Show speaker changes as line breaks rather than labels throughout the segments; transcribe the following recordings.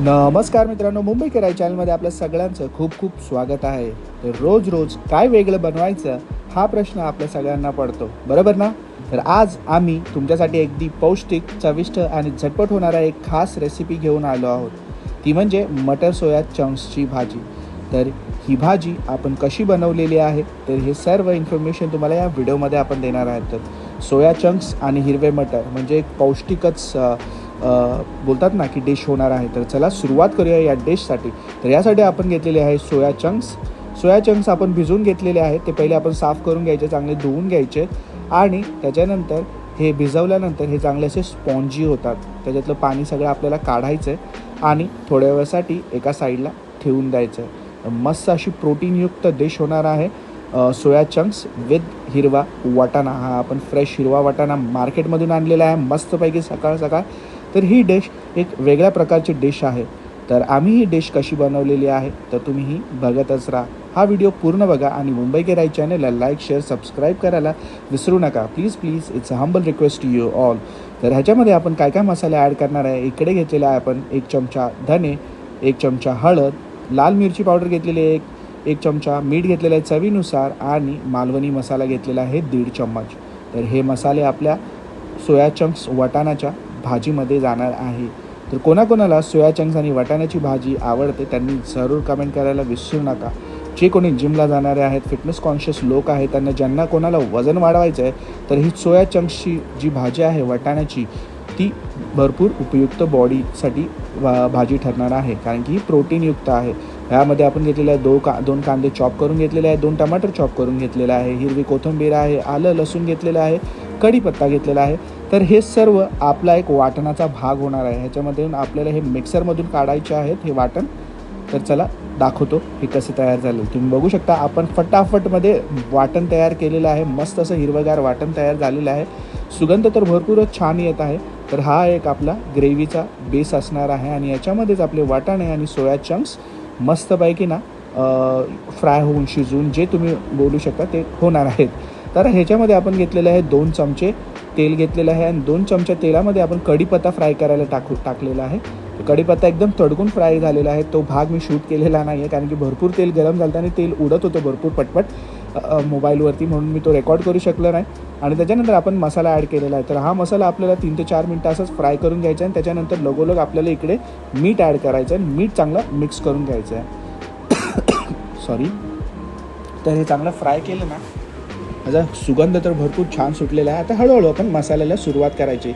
नमस्कार मित्रांनो मुंबई कराय चॅनलमध्ये आपल्या सगळ्यांचं खूप खूप स्वागत आहे. तर रोज रोज काय वेगळं बनवायचं हा प्रश्न आपल्या सगळ्यांना पडतो. बरोबर ना? तर आज आम्ही तुमच्यासाठी अगदी पौष्टिक चविष्ट आणि झटपट होणारा एक खास रेसिपी घेऊन आलो आहोत. ती म्हणजे मटर सोया चंक्सची भाजी. तर ही भाजी आपण कशी बनवलेली आहे तर हे सर्व इन्फॉर्मेशन तुम्हाला या व्हिडिओमध्ये आपण देणार आहोत. तर सोया चंक्स आणि हिरवे मटर म्हणजे एक पौष्टिकच बोलतात ना की डिश होणार आहे तर चला सुरुवात करूया या डिशसाठी. तर यासाठी आपण घेतलेले आहे सोया चंक्स. सोया चंक्स आपण भिजवून घेतलेले आहेत ते पहिले आपण साफ करून घ्यायचे चांगले धुवून घ्यायचे. आणि त्याच्यानंतर हे भिजवल्यानंतर हे चांगले असे स्पॉन्जी होतात. त्याच्यातलं पाणी सगळं आपल्याला काढायचं आहे आणि थोड्या वेळासाठी एका साईडला ठेवून द्यायचं आहे मस्त अशी प्रोटीनयुक्त डिश होणार आहे सोया चंक्स विथ हिरवा वाटाणा. हा आपण फ्रेश हिरवा वाटाणा मार्केटमधून आणलेला आहे मस्तपैकी सकाळ सकाळ. तर ही डिश एक वेगळ्या प्रकारची डिश आहे. तर आम्ही ही डिश कशी बनवलेली आहे तर तुम्ही ही बघतच राहा. हा व्हिडिओ पूर्ण बघा आणि मुंबई के राई चॅनलला लाईक शेअर सबस्क्राईब करायला विसरू नका. Please please it's a humble request to you all तर ह्याच्यामध्ये आपण काय काय मसाले ॲड करणार आहे इकडे घेतलेला आहे आपण एक चमचा धने एक चमचा हळद लाल मिरची पावडर घेतलेली आहे एक एक चमचा मीठ घेतलेलं आहे चवीनुसार आणि मालवणी मसाला घेतलेला आहे दीड चम्मच. तर हे मसाले आपल्या सोया चंक्स वाटाणाच्या भाजीमध्ये जाणार आहे. तर कोणाकोणाला सोया चंक्स आणि वाटाण्याची भाजी आवडते त्यांनी जरूर कमेंट करायला विसरू नका. जे कोणी जिमला जाणारे आहेत फिटनेस कॉन्शियस लोक आहेत त्यांना ज्यांना कोणाला वजन वाढवायचं आहे तर ही सोया चंक्सची जी भाजी आहे वाटाण्याची ती भरपूर उपयुक्त बॉडीसाठी भाजी ठरणार आहे. कारण की ही प्रोटीनयुक्त आहे. ह्यामध्ये आपण घेतलेलं आहे दो का दोन कांदे चॉप करून घेतलेले आहे दोन टमाटर चॉप करून घेतलेलं आहे हिरवी कोथिंबीर आहे आलं लसूण घेतलेलं आहे कढीपत्ता घेतलेला आहे. तर हे सर्व आपला एक वाटणाचा भाग होणार आहे. ह्याच्यामधून आपल्याला हे मिक्सरमधून काढायचे आहेत हे वाटण. तर चला दाखवतो हे कसे तयार झाले. तुम्ही बघू शकता आपण फटाफटमध्ये वाटण तयार केलेलं आहे. मस्त असं हिरवगार वाटण तयार झालेलं आहे. सुगंध तर भरपूरच छान येत आहे. तर हा एक आपला ग्रेव्हीचा बेस असणार आहे आणि याच्यामध्येच आपले वाटाणे आणि सोया चंक्स मस्तपैकी ना फ्राय होऊन शिजवून जे तुम्ही बोलू शकता ते होणार आहेत. तर ह्याच्यामध्ये आपण घेतलेले आहे दोन चमचे तेल घेतलेलं आहे आणि दोन चमच्या तेलामध्ये आपण कढीपत्ता फ्राय करायला टाकू टाकलेला आहे. कढीपत्ता एकदम तडकून फ्राय झालेला आहे. तो भाग मी शूट केलेला नाही आहे कारण की भरपूर तेल गरम झालं आणि तेल उडत होतं भरपूर पटपट मोबाईलवरती म्हणून मी तो रेकॉर्ड करू शकलो नाही. आणि त्याच्यानंतर आपण मसाला ॲड केलेला आहे. तर हा मसाला आपल्याला तीन ते चार मिनटं असंच फ्राय करून घ्यायचा आहे आणि त्याच्यानंतर लगोलग आपल्याला इकडे मीठ ॲड करायचं आहे. आणि मीठ चांगलं मिक्स करून घ्यायचं आहे. सॉरी. तर हे चांगलं फ्राय केलं ना माझा सुगंध तर भरपूर छान सुटलेला आहे. आता हळूहळू आपण मसाल्याला सुरुवात करायची.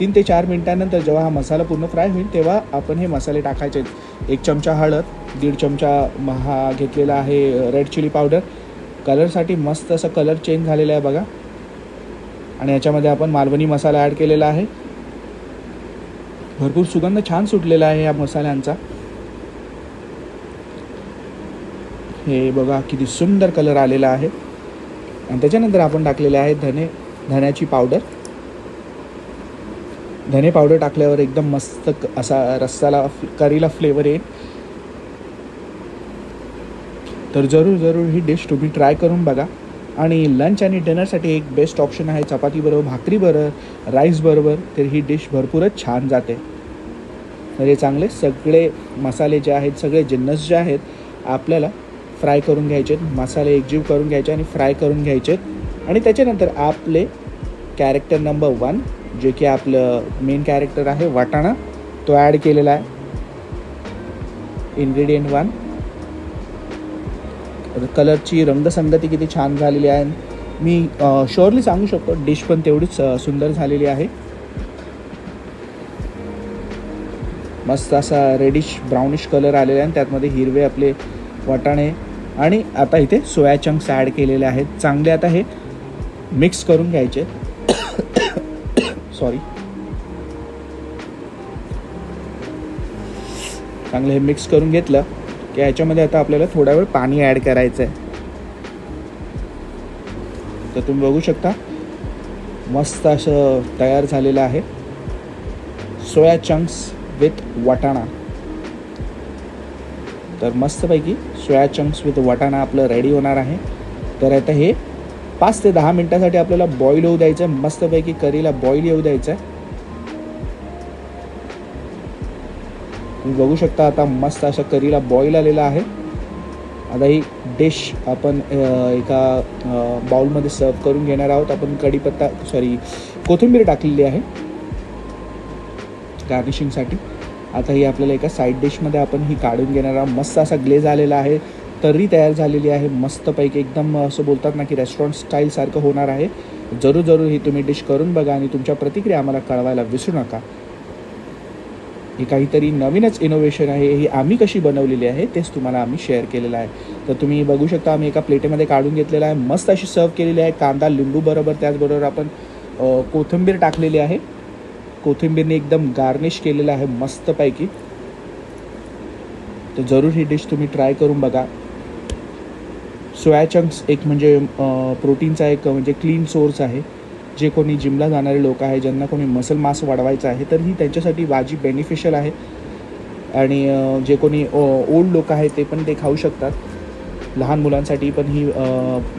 तीन ते चार मिनटानंतर जेव्हा हा मसाला पूर्ण फ्राय होईल तेव्हा आपण हे मसाले टाकायचे. एक चमचा हळद दीड चमचा हा घेतलेला आहे रेड चिली पावडर कलरसाठी मस्त असं कलर चेंज झालेला आहे बघा. आणि याच्यामध्ये आपण मालवणी मसाला ॲड केलेला आहे. भरपूर सुगंध छान सुटलेला आहे या मसाल्यांचा. हे बघा किती सुंदर कलर आलेला आहे. आणि त्याच्यानंतर आपण टाकलेले आहे धने धण्याची पावडर धने पावडर टाकल्यावर एकदम मस्त असा रस्साला करीला फ्लेवर येईल. तर जरूर जरूर ही डिश तुम्ही ट्राय करून बघा. आणि लंच आणि डिनरसाठी एक बेस्ट ऑप्शन आहे चपातीबरोबर भाकरीबरोबर राईसबरोबर तर ही डिश भरपूरच छान जाते. तर हे चांगले सगळे मसाले जे आहेत सगळे जिन्नस जे आहेत आपल्याला फ्राय करून घ्यायचे आहेत मसाले एकजीव करून घ्यायचे आणि फ्राय करून घ्यायचे आहेत. आणि त्याच्यानंतर आपले कॅरेक्टर नंबर वन जे की आपलं मेन कॅरेक्टर आहे वाटाणा तो ॲड केलेला आहे. इन्ग्रेडियंट वन कलरची रंगसंगती किती छान झालेली आहे. मी शुअरली सांगू शकतो डिश पण तेवढीच सुंदर झालेली आहे. मस्त असा रेडिश ब्राउनिश कलर आलेला आहे आणि त्यातमध्ये हिरवे आपले वाटाणे आणि आता इथे सोया चंक्स ॲड केलेले आहेत. चांगले आता हे मिक्स करून घ्यायचे. सॉरी चांगलं हे मिक्स करून घेतलं की ह्याच्यामध्ये आता आपल्याला थोडा वेळ पाणी ॲड करायचं आहे तर तुम्ही बघू शकता मस्त असं तयार झालेलं आहे. सोया चंक्स विथ वाटाणा. तर मस्तपैकी सोया चंक्स विथ वाटाणा आपलं रेडी होणार आहे. तर आता हे पाच ते दहा मिनटासाठी आपल्याला बॉईल होऊ द्यायचं आहे मस्तपैकी करीला बॉईल येऊ द्यायचं आहे तुम्ही बघू शकता आता मस्त अशा करीला बॉईल आलेला आहे. आता ही डिश आपण एका बाउलमध्ये सर्व करून घेणार आहोत. आपण कढीपत्ता सॉरी कोथिंबीर टाकलेली आहे. गार्निशिंगसाठी आता ही आपल्याला एका साईड डिशमध्ये आपण ही काढून घेणार आहोत. मस्त असा ग्लेज आलेला आहे. तर्री तयार झालेली आहे. मस्तपैकी एकदम असं बोलतात ना की रेस्टॉरंट स्टाईलसारखं होणार आहे. जरूर जरूर ही तुम्ही डिश करून बघा आणि तुमच्या प्रतिक्रिया आम्हाला कळवायला विसरू नका. हे काहीतरी नवीनच इनोव्हेशन आहे. ही आम्ही कशी बनवलेली आहे तेच तुम्हाला आम्ही शेअर केलेलं आहे. तर तुम्ही बघू शकता आम्ही एका प्लेटेमध्ये काढून घेतलेलं आहे. मस्त अशी सर्व केलेली आहे. कांदा लिंबू बरोबर त्याचबरोबर आपण कोथिंबीर टाकलेली आहे. कोथिंबीरने एकदम गार्निश केलेलं आहे मस्तपैकी. तर जरूर ही डिश तुम्ही ट्राय करून बघा. सोया चंक्स एक म्हणजे प्रोटीनचा एक म्हणजे क्लीन सोर्स आहे. जे कोणी जिमला जाणारे लोक आहे ज्यांना कोणी मसल मास वाढवायचं आहे तर ही त्यांच्यासाठी भाजी बेनिफिशियल आहे. आणि जे कोणी ओल्ड लोक आहेत ते पण ते खाऊ शकतात. लहान मुलांसाठी पण ही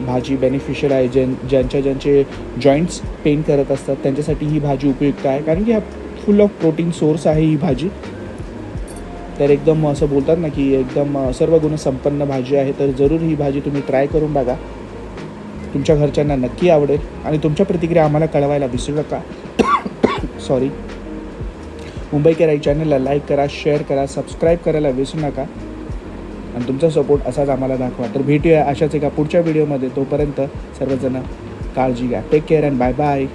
भाजी बेनिफिशियल आहे. ज्यां ज्यांच्या ज्यांचे जॉईंट्स पेन करत असतात त्यांच्यासाठी ही भाजी उपयुक्त आहे. कारण की हा फुल ऑफ प्रोटीन सोर्स आहे ही भाजी. तर एकदम असं बोलतात ना की एकदम सर्व गुणसंपन्न भाजी आहे. तर जरूर ही भाजी तुम्ही ट्राय करून बघा. तुमच्या घरच्यांना नक्की आवडेल. आणि तुमच्या प्रतिक्रिया आम्हाला कळवायला विसरू नका. सॉरी मुंबई केराई चॅनलला लाईक करा शेअर करा सबस्क्राईब करायला विसरू नका. आणि तुमचा सपोर्ट असाच आम्हाला दाखवा. तर भेटूया अशाच एका पुढच्या व्हिडिओमध्ये तोपर्यंत सर्वजण काळजी घ्या. Take care and bye bye